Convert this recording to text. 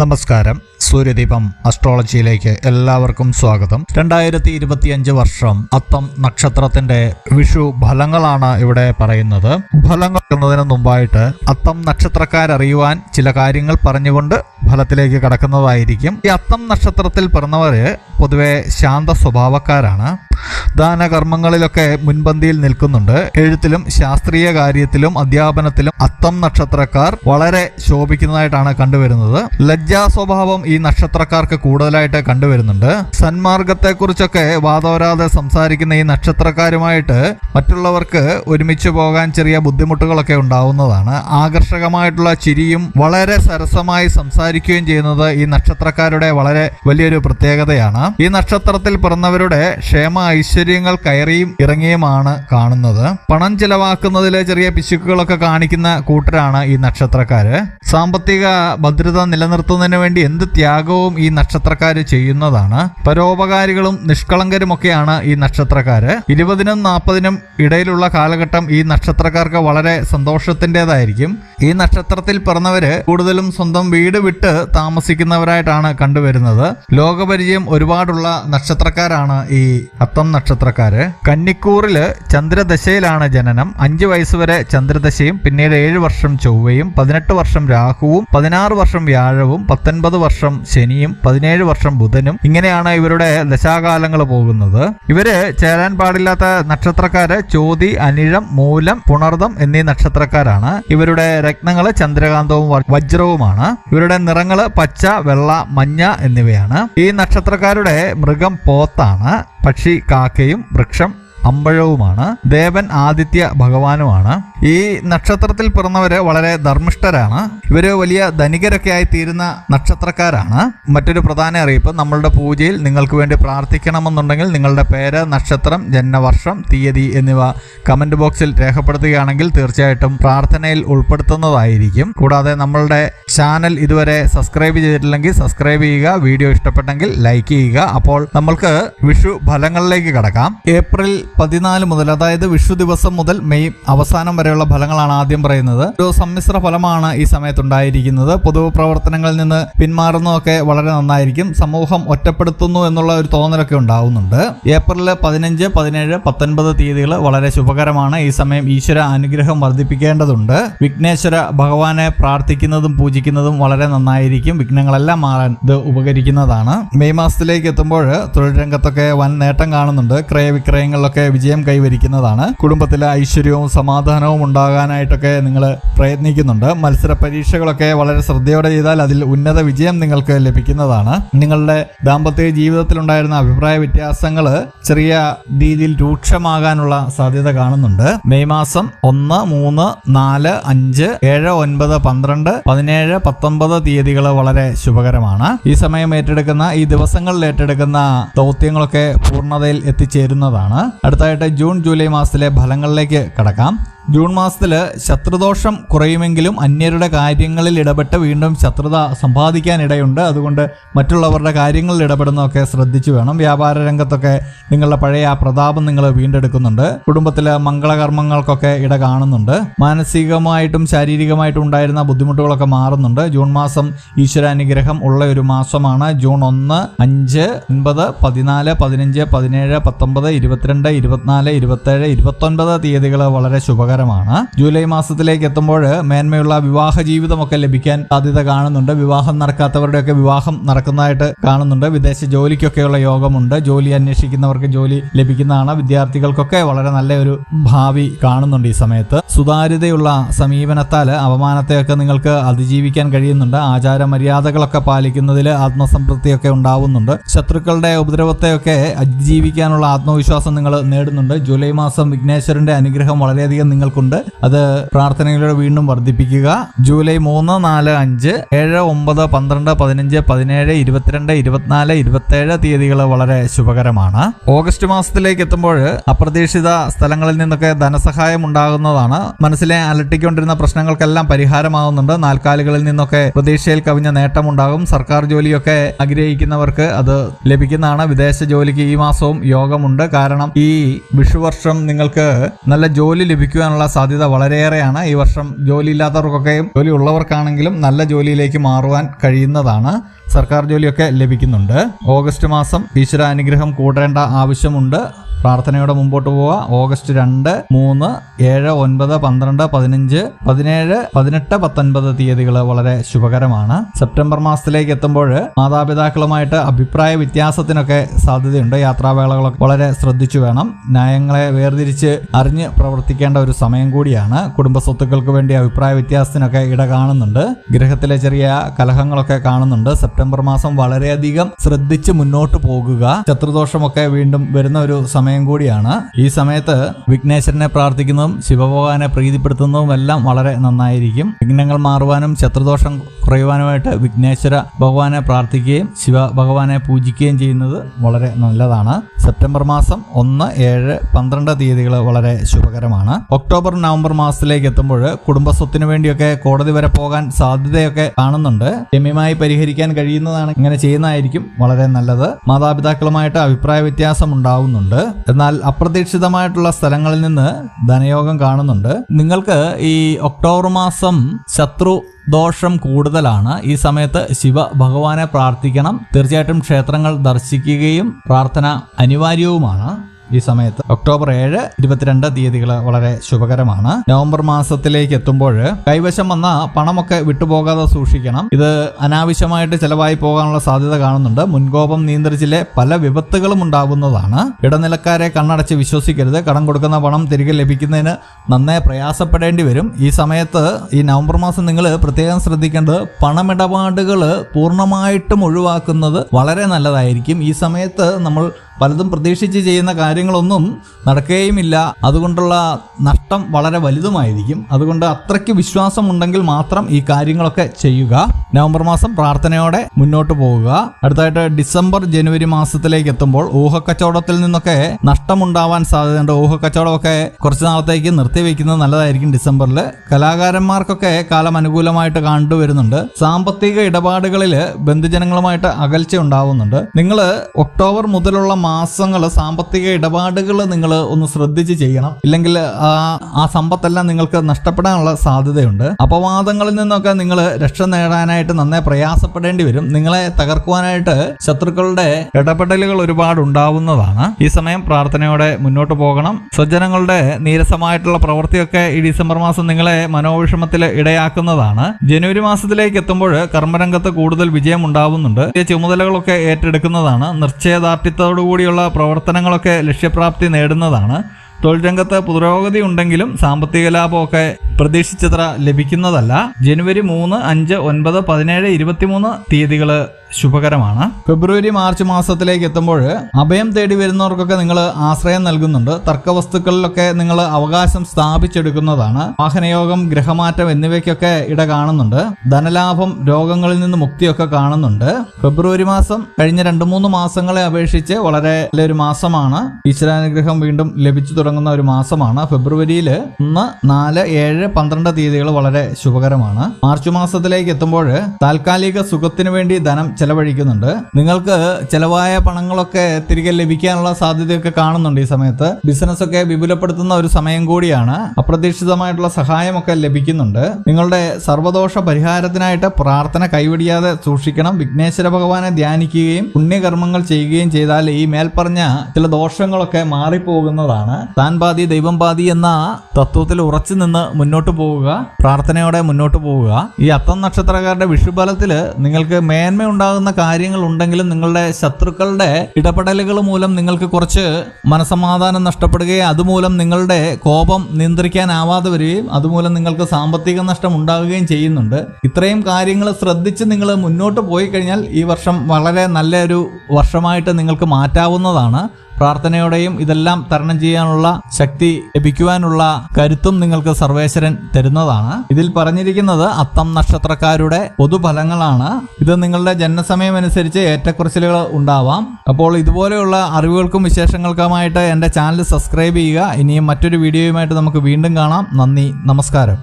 നമസ്കാരം. സൂര്യദീപം അസ്ട്രോളജിയിലേക്ക് എല്ലാവർക്കും സ്വാഗതം. രണ്ടായിരത്തി ഇരുപത്തിയഞ്ച് വർഷം അത്തം നക്ഷത്രത്തിന്റെ വിഷു ഫലങ്ങളാണ് ഇവിടെ പറയുന്നത്. ഫലങ്ങൾ എന്നതിന് മുമ്പായിട്ട് അത്തം നക്ഷത്രക്കാരറിയുവാൻ ചില കാര്യങ്ങൾ പറഞ്ഞുകൊണ്ട് ഫലത്തിലേക്ക് കടക്കുന്നതായിരിക്കും. ഈ അത്തം നക്ഷത്രത്തിൽ പിറന്നവര് പൊതുവെ ശാന്ത സ്വഭാവക്കാരാണ്. ദാനകർമ്മങ്ങളിലൊക്കെ മുൻപന്തിയിൽ നിൽക്കുന്നുണ്ട്. എഴുത്തിലും ശാസ്ത്രീയ കാര്യത്തിലും അധ്യാപനത്തിലും അത്തം നക്ഷത്രക്കാർ വളരെ ശോഭിക്കുന്നതായിട്ടാണ് കണ്ടുവരുന്നത്. ലജ്ജാ സ്വഭാവം ഈ നക്ഷത്രക്കാർക്ക് കൂടുതലായിട്ട് കണ്ടുവരുന്നുണ്ട്. സന്മാർഗത്തെക്കുറിച്ചൊക്കെ വാദോരാതെ സംസാരിക്കുന്ന ഈ നക്ഷത്രക്കാരുമായിട്ട് മറ്റുള്ളവർക്ക് ഒരുമിച്ച് പോകാൻ ചെറിയ ബുദ്ധിമുട്ടുകളൊക്കെ ഉണ്ടാവുന്നതാണ്. ആകർഷകമായിട്ടുള്ള ചിരിയും വളരെ സരസമായി സംസാരിക്കുകയും ചെയ്യുന്നത് ഈ നക്ഷത്രക്കാരുടെ വളരെ വലിയൊരു പ്രത്യേകതയാണ്. ഈ നക്ഷത്രത്തിൽ പിറന്നവരുടെ ക്ഷേമ ഐശ്വര്യങ്ങൾ കയറിയും ഇറങ്ങിയുമാണ് കാണുന്നത്. പണം ചിലവാക്കുന്നതിലെ ചെറിയ പിശുക്കുകളൊക്കെ കാണിക്കുന്ന കൂട്ടരാണ് ഈ നക്ഷത്രക്കാര്. സാമ്പത്തിക ഭദ്രത നിലനിർത്തുന്നതിന് വേണ്ടി എന്ത് ത്യാഗവും ഈ നക്ഷത്രക്കാര് ചെയ്യുന്നതാണ്. പരോപകാരികളും നിഷ്കളങ്കരുമൊക്കെയാണ് ഈ നക്ഷത്രക്കാര്. ഇരുപതിനും നാൽപ്പതിനും ഇടയിലുള്ള കാലഘട്ടം ഈ നക്ഷത്രക്കാർക്ക് വളരെ സന്തോഷത്തിന്റെതായിരിക്കും. ഈ നക്ഷത്രത്തിൽ പിറന്നവര് കൂടുതലും സ്വന്തം വീട് വിട്ട് താമസിക്കുന്നവരായിട്ടാണ് കണ്ടുവരുന്നത്. ലോകപരിചയം ഒരുപാടുള്ള നക്ഷത്രക്കാരാണ് ഈ അത്തം നക്ഷത്രക്കാര്. കന്നിക്കൂറിൽ ചന്ദ്രദശയിലാണ് ജനനം. അഞ്ച് വയസ്സ് വരെ ചന്ദ്രദശയും പിന്നീട് ഏഴ് വർഷം ചൊവ്വയും പതിനെട്ട് വർഷം രാഹുവും പതിനാറ് വർഷം വ്യാഴവും പത്തൊൻപത് വർഷം ശനിയും പതിനേഴ് വർഷം ബുധനും. ഇങ്ങനെയാണ് ഇവരുടെ ദശാകാലങ്ങൾ പോകുന്നത്. ഇവർ ചേരാൻ പാടില്ലാത്ത നക്ഷത്രക്കാര് ചോതി അനിഴം മൂലം പുണർദം എന്നീ നക്ഷത്രക്കാരാണ്. ഇവരുടെ രത്നങ്ങൾ ചന്ദ്രകാന്തവും വജ്രവുമാണ്. ഇവരുടെ നിറങ്ങൾ പച്ച വെള്ള മഞ്ഞ എന്നിവയാണ്. ഈ നക്ഷത്രക്കാരുടെ മൃഗം പോത്താണ്. പക്ഷി കാക്കയും വൃക്ഷം അമ്പഴവുമാണ്. ദേവൻ ആദിത്യ ഭഗവാനുമാണ്. ഈ നക്ഷത്രത്തിൽ പിറന്നവര് വളരെ ധർമ്മിഷ്ഠരാണ്. ഇവർ വലിയ ധനികരൊക്കെ ആയി തീരുന്ന നക്ഷത്രക്കാരാണ്. മറ്റൊരു പ്രധാന അറിയിപ്പ് നമ്മളുടെ പൂജയിൽ നിങ്ങൾക്ക് വേണ്ടി പ്രാർത്ഥിക്കണമെന്നുണ്ടെങ്കിൽ നിങ്ങളുടെ പേര് നക്ഷത്രം ജന്മവർഷം തീയതി എന്നിവ കമന്റ് ബോക്സിൽ രേഖപ്പെടുത്തുകയാണെങ്കിൽ തീർച്ചയായിട്ടും പ്രാർത്ഥനയിൽ ഉൾപ്പെടുത്തുന്നതായിരിക്കും. കൂടാതെ നമ്മളുടെ ചാനൽ ഇതുവരെ സബ്സ്ക്രൈബ് ചെയ്തിട്ടില്ലെങ്കിൽ സബ്സ്ക്രൈബ് ചെയ്യുക വീഡിയോ ഇഷ്ടപ്പെട്ടെങ്കിൽ ലൈക്ക് ചെയ്യുക. അപ്പോൾ നമ്മൾക്ക് വിഷു ഫലങ്ങളിലേക്ക് കടക്കാം. ഏപ്രിൽ പതിനാല് മുതൽ അതായത് വിഷു ദിവസം മുതൽ മെയ് അവസാനം വരെയുള്ള ഫലങ്ങളാണ് ആദ്യം പറയുന്നത്. ഒരു സമ്മിശ്ര ഫലമാണ് ഈ സമയത്തുണ്ടായിരിക്കുന്നത്. പൊതുപ്രവർത്തനങ്ങളിൽ നിന്ന് പിന്മാറുന്നതൊക്കെ വളരെ നന്നായിരിക്കും. സമൂഹം ഒറ്റപ്പെടുത്തുന്നു എന്നുള്ള ഒരു തോന്നലൊക്കെ ഉണ്ടാവുന്നുണ്ട്. ഏപ്രിൽ പതിനഞ്ച് പതിനേഴ് പത്തൊൻപത് തീയതികൾ വളരെ ശുഭകരമാണ്. ഈ സമയം ഈശ്വര അനുഗ്രഹം വർദ്ധിപ്പിക്കേണ്ടതുണ്ട്. വിഘ്നേശ്വര ഭഗവാനെ പ്രാർത്ഥിക്കുന്നതും പൂജിക്കുന്നതും വളരെ നന്നായിരിക്കും. വിഘ്നങ്ങളെല്ലാം മാറാൻ ഇത് ഉപകരിക്കുന്നതാണ്. മെയ് മാസത്തിലേക്ക് എത്തുമ്പോൾ തൊഴിൽ രംഗത്തൊക്കെ വൻ നേട്ടം കാണുന്നുണ്ട്. ക്രയവിക്രയങ്ങളിലൊക്കെ വിജയം കൈവരിക്കുന്നതാണ്. കുടുംബത്തിലെ ഐശ്വര്യവും സമാധാനവും ഉണ്ടാകാനായിട്ടൊക്കെ നിങ്ങൾ പ്രയത്നിക്കുന്നുണ്ട്. മത്സര പരീക്ഷകളൊക്കെ വളരെ ശ്രദ്ധയോടെ ചെയ്താൽ അതിൽ ഉന്നത വിജയം നിങ്ങൾക്ക് ലഭിക്കുന്നതാണ്. നിങ്ങളുടെ ദാമ്പത്യ ജീവിതത്തിലുണ്ടായിരുന്ന അഭിപ്രായ വ്യത്യാസങ്ങൾ ചെറിയ രീതിയിൽ രൂക്ഷമാകാനുള്ള സാധ്യത കാണുന്നുണ്ട്. മെയ് മാസം ഒന്ന് മൂന്ന് നാല് അഞ്ച് ഏഴ് ഒൻപത് പന്ത്രണ്ട് പതിനേഴ് പത്തൊമ്പത് തീയതികൾ വളരെ ശുഭകരമാണ്. ഈ സമയം ഏറ്റെടുക്കുന്ന ഈ ദിവസങ്ങളിൽ ഏറ്റെടുക്കുന്ന ദൗത്യങ്ങളൊക്കെ പൂർണതയിൽ എത്തിച്ചേരുന്നതാണ്. അടുത്തായിട്ട് ജൂൺ ജൂലൈ മാസത്തിലെ ഫലങ്ങളിലേക്ക് കടക്കാം. ജൂൺ മാസത്തിൽ ശത്രുദോഷം കുറയുമെങ്കിലും അന്യരുടെ കാര്യങ്ങളിൽ ഇടപെട്ട് വീണ്ടും ശത്രുത സമ്പാദിക്കാനിടയുണ്ട്. അതുകൊണ്ട് മറ്റുള്ളവരുടെ കാര്യങ്ങളിൽ ഇടപെടുന്നതൊക്കെ ശ്രദ്ധിച്ചു വേണം. വ്യാപാര രംഗത്തൊക്കെ നിങ്ങളുടെ പഴയ ആ പ്രതാപം നിങ്ങൾ വീണ്ടെടുക്കുന്നുണ്ട്. കുടുംബത്തിലെ മംഗളകർമ്മങ്ങൾക്കൊക്കെ ഇട കാണുന്നുണ്ട്. മാനസികമായിട്ടും ശാരീരികമായിട്ടും ഉണ്ടായിരുന്ന ബുദ്ധിമുട്ടുകളൊക്കെ മാറുന്നുണ്ട്. ജൂൺ മാസം ഈശ്വരാനുഗ്രഹം ഉള്ള ഒരു മാസമാണ്. ജൂൺ ഒന്ന് അഞ്ച് ഒൻപത് പതിനാല് പതിനഞ്ച് പതിനേഴ് പത്തൊമ്പത് ഇരുപത്തിരണ്ട് ഇരുപത്തിനാല് ഇരുപത്തേഴ് ഇരുപത്തൊൻപത് തീയതികൾ വളരെ ശുഭകരമാണ് ജൂലൈ മാസത്തിലേക്ക് എത്തുമ്പോൾ മേന്മയുള്ള വിവാഹ ജീവിതമൊക്കെ ലഭിക്കാൻ സാധ്യത കാണുന്നുണ്ട്. വിവാഹം നടക്കാത്തവരുടെയൊക്കെ വിവാഹം നടക്കുന്നതായിട്ട് കാണുന്നുണ്ട്. വിദേശ ജോലിക്കൊക്കെയുള്ള യോഗമുണ്ട്. ജോലി അന്വേഷിക്കുന്നവർക്ക് ജോലി ലഭിക്കുന്നതാണ്. വിദ്യാർത്ഥികൾക്കൊക്കെ വളരെ നല്ല ഒരു ഭാവി കാണുന്നുണ്ട് ഈ സമയത്ത്. സുതാര്യതയുള്ള സമീപനത്താൽ അപമാനത്തെയൊക്കെ നിങ്ങൾക്ക് അതിജീവിക്കാൻ കഴിയുന്നുണ്ട്. ആചാര മര്യാദകളൊക്കെ പാലിക്കുന്നതിൽ ആത്മസംതൃപ്തിയൊക്കെ ഉണ്ടാവുന്നുണ്ട്. ശത്രുക്കളുടെ ഉപദ്രവത്തെയൊക്കെ അതിജീവിക്കാനുള്ള ആത്മവിശ്വാസം നിങ്ങൾ നേടുന്നുണ്ട്. ജൂലൈ മാസം വിഘ്നേശ്വരന്റെ അനുഗ്രഹം വളരെയധികം നിങ്ങൾക്കുണ്ട് അത് പ്രാർത്ഥനയിലൂടെ വീണ്ടും വർദ്ധിപ്പിക്കുക. ജൂലൈ മൂന്ന് നാല് അഞ്ച് ഏഴ് ഒമ്പത് പന്ത്രണ്ട് പതിനഞ്ച് പതിനേഴ് ഇരുപത്തിരണ്ട് ഇരുപത്തിനാല് ഇരുപത്തേഴ് തീയതികൾ വളരെ ശുഭകരമാണ്. ഓഗസ്റ്റ് മാസത്തിലേക്ക് എത്തുമ്പോൾ അപ്രതീക്ഷിത സ്ഥലങ്ങളിൽ നിന്നൊക്കെ ധനസഹായം ഉണ്ടാകുന്നതാണ്. മനസ്സിലെ അലട്ടിക്കൊണ്ടിരുന്ന പ്രശ്നങ്ങൾക്കെല്ലാം പരിഹാരമാകുന്നുണ്ട്. നാൽക്കാലികളിൽ നിന്നൊക്കെ പ്രതീക്ഷയിൽ കവിഞ്ഞ നേട്ടമുണ്ടാകും. സർക്കാർ ജോലിയൊക്കെ ആഗ്രഹിക്കുന്നവർക്ക് അത് ലഭിക്കുന്നതാണ്. വിദേശ ജോലിക്ക് ഈ മാസവും യോഗമുണ്ട്. കാരണം ഈ വിഷുവർഷം നിങ്ങൾക്ക് നല്ല ജോലി ലഭിക്കുവാനുള്ള ലഭിക്കാനുള്ള സാധ്യത വളരെയേറെയാണ്. ഈ വർഷം ജോലി ഇല്ലാത്തവർക്കൊക്കെയും ജോലി ഉള്ളവർക്കാണെങ്കിലും നല്ല ജോലിയിലേക്ക് മാറുവാൻ കഴിയുന്നതാണ്. സർക്കാർ ജോലിയൊക്കെ ലഭിക്കുന്നുണ്ട്. ഓഗസ്റ്റ് മാസം ഈശ്വര അനുഗ്രഹം കൂടേണ്ട ആവശ്യമുണ്ട്. പ്രാർത്ഥനയോടെ മുമ്പോട്ട് പോവുക. ഓഗസ്റ്റ് രണ്ട് മൂന്ന് ഏഴ് ഒൻപത് പന്ത്രണ്ട് പതിനഞ്ച് പതിനേഴ് പതിനെട്ട് പത്തൊൻപത് തീയതികൾ വളരെ ശുഭകരമാണ്. സെപ്റ്റംബർ മാസത്തിലേക്ക് എത്തുമ്പോൾ മാതാപിതാക്കളുമായിട്ട് അഭിപ്രായ വ്യത്യാസത്തിനൊക്കെ സാധ്യതയുണ്ട്. യാത്രാവേളകളൊക്കെ വളരെ ശ്രദ്ധിച്ചു വേണം. ന്യായങ്ങളെ വേർതിരിച്ച് അറിഞ്ഞ് പ്രവർത്തിക്കേണ്ട ഒരു സമയം കൂടിയാണ്. കുടുംബ സ്വത്തുക്കൾക്ക് വേണ്ടി അഭിപ്രായ വ്യത്യാസത്തിനൊക്കെ ഇട കാണുന്നുണ്ട്. ഗ്രഹത്തിലെ ചെറിയ കലഹങ്ങളൊക്കെ കാണുന്നുണ്ട്. സെപ്റ്റംബർ മാസം വളരെയധികം ശ്രദ്ധിച്ച് മുന്നോട്ട് പോകുക. ശത്രുദോഷമൊക്കെ വീണ്ടും വരുന്ന ഒരു സമയം കൂടിയാണ്. ഈ സമയത്ത് വിഘ്നേശ്വരനെ പ്രാർത്ഥിക്കുന്നതും ശിവഭഗവാനെ പ്രീതിപ്പെടുത്തുന്നതും എല്ലാം വളരെ നന്നായിരിക്കും. വിഘ്നങ്ങൾ മാറുവാനും ശത്രുദോഷം കുറയുവാനുമായിട്ട് വിഘ്നേശ്വര ഭഗവാനെ പ്രാർത്ഥിക്കുകയും ശിവ ഭഗവാനെ പൂജിക്കുകയും ചെയ്യുന്നത് വളരെ നല്ലതാണ്. സെപ്റ്റംബർ മാസം ഒന്ന് ഏഴ് പന്ത്രണ്ട് തീയതികൾ വളരെ ശുഭകരമാണ്. ഒക്ടോബർ നവംബർ മാസത്തിലേക്ക് എത്തുമ്പോൾ കുടുംബസ്വത്തിന് വേണ്ടിയൊക്കെ കോടതി വരെ പോകാൻ സാധ്യതയൊക്കെ കാണുന്നുണ്ട്. രമ്യമായി പരിഹരിക്കാൻ കഴിയുന്നതാണ് ഇങ്ങനെ ചെയ്യുന്നതായിരിക്കും വളരെ നല്ലത്. മാതാപിതാക്കളുമായിട്ട് അഭിപ്രായ വ്യത്യാസം ഉണ്ടാവുന്നുണ്ട്. എന്നാൽ അപ്രതീക്ഷിതമായിട്ടുള്ള സ്ഥലങ്ങളിൽ നിന്ന് ധനയോഗം കാണുന്നുണ്ട്. നിങ്ങൾക്ക് ഈ ഒക്ടോബർ മാസം ശത്രു ദോഷം കൂടുതലാണ്. ഈ സമയത്ത് ശിവ ഭഗവാനെ പ്രാർത്ഥിക്കണം. തീർച്ചയായിട്ടും ക്ഷേത്രങ്ങൾ ദർശിക്കുകയും പ്രാർത്ഥന അനിവാര്യവുമാണ്. ഈ സമയത്ത് ഒക്ടോബർ ഏഴ് ഇരുപത്തിരണ്ട് തീയതികൾ വളരെ ശുഭകരമാണ്. നവംബർ മാസത്തിലേക്ക് എത്തുമ്പോൾ കൈവശം വന്ന പണമൊക്കെ വിട്ടുപോകാതെ സൂക്ഷിക്കണം. ഇത് അനാവശ്യമായിട്ട് ചെലവായി പോകാനുള്ള സാധ്യത കാണുന്നുണ്ട്. മുൻകോപം നിയന്ത്രിച്ചിലെ പല വിപത്തുകളും ഉണ്ടാകുന്നതാണ്. ഇടനിലക്കാരെ കണ്ണടച്ച് വിശ്വസിക്കരുത്. കടം കൊടുക്കുന്ന പണം തിരികെ ലഭിക്കുന്നതിന് നന്നേ പ്രയാസപ്പെടേണ്ടി വരും. ഈ സമയത്ത് ഈ നവംബർ മാസം നിങ്ങൾ പ്രത്യേകം ശ്രദ്ധിക്കേണ്ടത് പണമിടപാടുകൾ പൂർണമായിട്ടും ഒഴിവാക്കുന്നത് വളരെ നല്ലതായിരിക്കും. ഈ സമയത്ത് നമ്മൾ പലതും പ്രതീക്ഷിച്ച് ചെയ്യുന്ന കാര്യങ്ങളൊന്നും നടക്കുകയുമില്ല. അതുകൊണ്ടുള്ള വളരെ വലുതുമായിരിക്കും. അതുകൊണ്ട് അത്രയ്ക്ക് വിശ്വാസമുണ്ടെങ്കിൽ മാത്രം ഈ കാര്യങ്ങളൊക്കെ ചെയ്യുക. നവംബർ മാസം പ്രാർത്ഥനയോടെ മുന്നോട്ട് പോവുക. അടുത്തായിട്ട് ഡിസംബർ ജനുവരി മാസത്തിലേക്ക് എത്തുമ്പോൾ ഊഹക്കച്ചവടത്തിൽ നിന്നൊക്കെ നഷ്ടമുണ്ടാവാൻ സാധ്യതയുണ്ട്. ഊഹക്കച്ചവടമൊക്കെ കുറച്ച് നാളത്തേക്ക് നിർത്തിവെക്കുന്നത് നല്ലതായിരിക്കും ഡിസംബറിൽ കലാകാരന്മാർക്കൊക്കെ കാലം അനുകൂലമായിട്ട് കണ്ടുവരുന്നുണ്ട്. സാമ്പത്തിക ഇടപാടുകളിൽ ബന്ധുജനങ്ങളുമായിട്ട് അകൽച്ച ഉണ്ടാവുന്നുണ്ട്. നിങ്ങൾ ഒക്ടോബർ മുതലുള്ള മാസങ്ങൾ സാമ്പത്തിക ഇടപാടുകൾ നിങ്ങൾ ഒന്ന് ശ്രദ്ധിച്ച് ചെയ്യണം. ഇല്ലെങ്കിൽ ആ ആ സമ്പത്തെല്ലാം നിങ്ങൾക്ക് നഷ്ടപ്പെടാനുള്ള സാധ്യതയുണ്ട്. അപവാദങ്ങളിൽ നിന്നൊക്കെ നിങ്ങൾ രക്ഷ നേടാനായിട്ട് നന്നേ പ്രയാസപ്പെടേണ്ടി വരും. നിങ്ങളെ തകർക്കുവാനായിട്ട് ശത്രുക്കളുടെ ഇടപെടലുകൾ ഒരുപാട് ഉണ്ടാവുന്നതാണ്. ഈ സമയം പ്രാർത്ഥനയോടെ മുന്നോട്ട് പോകണം. സ്വജനങ്ങളുടെ നീരസമായിട്ടുള്ള പ്രവൃത്തിയൊക്കെ ഈ ഡിസംബർ മാസം നിങ്ങളെ മനോവിഷമത്തിൽ ഇടയാക്കുന്നതാണ്. ജനുവരി മാസത്തിലേക്ക് എത്തുമ്പോൾ കർമ്മരംഗത്ത് കൂടുതൽ വിജയം ഉണ്ടാവുന്നുണ്ട്. ചുമതലകളൊക്കെ ഏറ്റെടുക്കുന്നതാണ്. നിശ്ചയദാർഢ്യത്തോടു കൂടിയുള്ള പ്രവർത്തനങ്ങളൊക്കെ ലക്ഷ്യപ്രാപ്തി നേടുന്നതാണ്. തൊഴിൽ രംഗത്ത് പുരോഗതി ഉണ്ടെങ്കിലും സാമ്പത്തിക ലാഭമൊക്കെ പ്രതീക്ഷിച്ചത്ര ലഭിക്കുന്നതല്ല. ജനുവരി മൂന്ന് അഞ്ച് ഒൻപത് പതിനേഴ് ഇരുപത്തിമൂന്ന് തീയതികൾ ശുഭകരമാണ്. ഫെബ്രുവരി മാർച്ച് മാസത്തിലേക്ക് എത്തുമ്പോൾ അഭയം തേടി വരുന്നവർക്കൊക്കെ നിങ്ങൾ ആശ്രയം നൽകുന്നുണ്ട്. തർക്കവസ്തുക്കളിലൊക്കെ നിങ്ങൾ അവകാശം സ്ഥാപിച്ചെടുക്കുന്നതാണ്. വാഹനയോഗം ഗ്രഹമാറ്റം എന്നിവയ്ക്കൊക്കെ ഇട കാണുന്നുണ്ട്. ധനലാഭം രോഗങ്ങളിൽ നിന്ന് മുക്തിയൊക്കെ കാണുന്നുണ്ട്. ഫെബ്രുവരി മാസം കഴിഞ്ഞ രണ്ട് മൂന്ന് മാസങ്ങളെ അപേക്ഷിച്ച് വളരെ നല്ലൊരു മാസമാണ്. ഈശ്വരാനുഗ്രഹം വീണ്ടും ലഭിച്ചു തുടങ്ങുന്ന ഒരു മാസമാണ്. ഫെബ്രുവരിയിൽ ഒന്ന് നാല് ഏഴ് പന്ത്രണ്ട് തീയതികൾ വളരെ ശുഭകരമാണ്. മാർച്ച് മാസത്തിലേക്ക് എത്തുമ്പോൾ താൽക്കാലിക സുഖത്തിന് വേണ്ടി ധനം ചെലവഴിക്കുന്നുണ്ട്. നിങ്ങൾക്ക് ചെലവായ പണങ്ങളൊക്കെ തിരികെ ലഭിക്കാനുള്ള സാധ്യതയൊക്കെ കാണുന്നുണ്ട് ഈ സമയത്ത്. ബിസിനസ് ഒക്കെ വിപുലപ്പെടുത്തുന്ന ഒരു സമയം കൂടിയാണ്. അപ്രതീക്ഷിതമായിട്ടുള്ള സഹായമൊക്കെ ലഭിക്കുന്നുണ്ട്. നിങ്ങളുടെ സർവദോഷ പരിഹാരത്തിനായിട്ട് പ്രാർത്ഥന കൈവിടിയാതെ സൂക്ഷിക്കണം. വിഘ്നേശ്വര ഭഗവാനെ ധ്യാനിക്കുകയും പുണ്യകർമ്മങ്ങൾ ചെയ്യുകയും ചെയ്താൽ ഈ മേൽപ്പറഞ്ഞ ചില ദോഷങ്ങളൊക്കെ മാറിപ്പോകുന്നതാണ്. താൻ പാതി ദൈവം പാതി എന്ന തത്വത്തിൽ ഉറച്ചു നിന്ന് മുന്നോട്ട് പോവുക. പ്രാർത്ഥനയോടെ മുന്നോട്ട് പോവുക. ഈ അത്തം നക്ഷത്രക്കാരുടെ വിഷുബലത്തിൽ നിങ്ങൾക്ക് മേന്മ ഉണ്ടാകുന്ന കാര്യങ്ങൾ ഉണ്ടെങ്കിലും നിങ്ങളുടെ ശത്രുക്കളുടെ ഇടപെടലുകൾ മൂലം നിങ്ങൾക്ക് കുറച്ച് മനസമാധാനം നഷ്ടപ്പെടുകയും അതുമൂലം നിങ്ങളുടെ കോപം നിയന്ത്രിക്കാനാവാതെ വരികയും അതുമൂലം നിങ്ങൾക്ക് സാമ്പത്തിക നഷ്ടം ഉണ്ടാകുകയും ചെയ്യുന്നുണ്ട്. ഇത്രയും കാര്യങ്ങൾ ശ്രദ്ധിച്ച് നിങ്ങൾ മുന്നോട്ട് പോയി കഴിഞ്ഞാൽ ഈ വർഷം വളരെ നല്ലൊരു വർഷമായിട്ട് നിങ്ങൾക്ക് മാറ്റാവുന്നതാണ്. പ്രാർത്ഥനയോടെയും ഇതെല്ലാം തരണം ചെയ്യാനുള്ള ശക്തി ലഭിക്കുവാനുള്ള കരുത്തും നിങ്ങൾക്ക് സർവേശ്വരൻ തരുന്നതാണ്. ഇതിൽ പറഞ്ഞിരിക്കുന്നത് അത്തം നക്ഷത്രക്കാരുടെ പൊതുഫലങ്ങളാണ്. ഇത് നിങ്ങളുടെ ജനനസമയം അനുസരിച്ച് ഏറ്റക്കുറച്ചിലുകൾ ഉണ്ടാവാം. അപ്പോൾ ഇതുപോലെയുള്ള അറിവുകൾക്കും വിശേഷങ്ങൾക്കുമായിട്ട് എന്റെ ചാനൽ സബ്സ്ക്രൈബ് ചെയ്യുക. ഇനിയും മറ്റൊരു വീഡിയോയുമായിട്ട് നമുക്ക് വീണ്ടും കാണാം. നന്ദി നമസ്കാരം.